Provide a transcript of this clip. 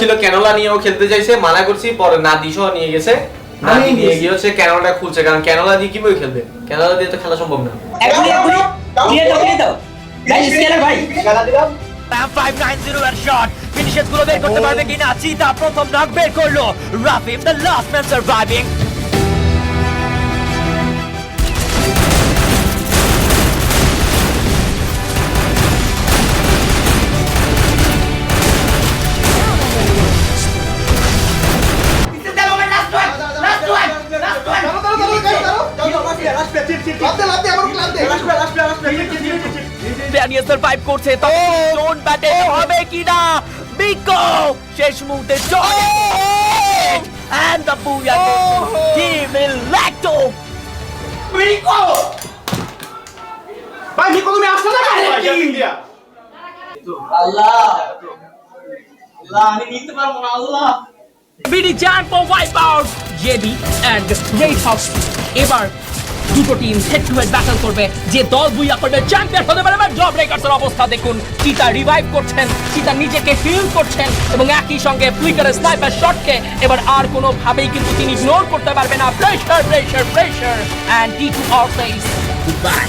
ছিল ক্যানোলা নিয়েও খেলতে চাইছে মানা করছি পরে নাদি সহ নিয়ে গেছে। নাদি আমি নিয়ে গিয়ে হচ্ছে ক্যানোলাটা খুলছে কারণ ক্যানোলা দিয়ে কীভাবে খেলবে? ক্যানোলা দিয়ে তো খেলা সম্ভব না। এখনই এখনই দিয়ে দাও দিয়ে দাও। গাইস স্কেলার ভাই খেলা দিলাম। র্যাম 590 এর শট ফিনিশেসগুলো বের করতে পারবে কিনা? চিতা প্রথম নক বের করল। Rafim the last man surviving player survive করছে তো জোন ব্যাটে হবে কিনা? বিকো শেষ মুহূর্তে zone end the booyah team ইলেক্টো ভাই নিকো তুমি আসছো না আল্লাহ! আল্লাহ আমি নিতে পারব না আল্লাহ! BD champ for wipe out JB and red house এবার দুটো team head to head battle করবে। যে দল বুইয়া করবে চ্যাম্পিয়ন হতে পারে, এবার জব ব্রেকার্সের অবস্থা দেখুন। চিতা রিভাইভ করছেন, চিতা নিজেকে হিল করছেন এবং একই সঙ্গে ফ্লিকারের স্নাইপার শটকে এবার আর কোনো ভাবেই কিন্তু তিনি ইগনোর করতে পারবে না। Pressure pressure pressure and T two out place goodbye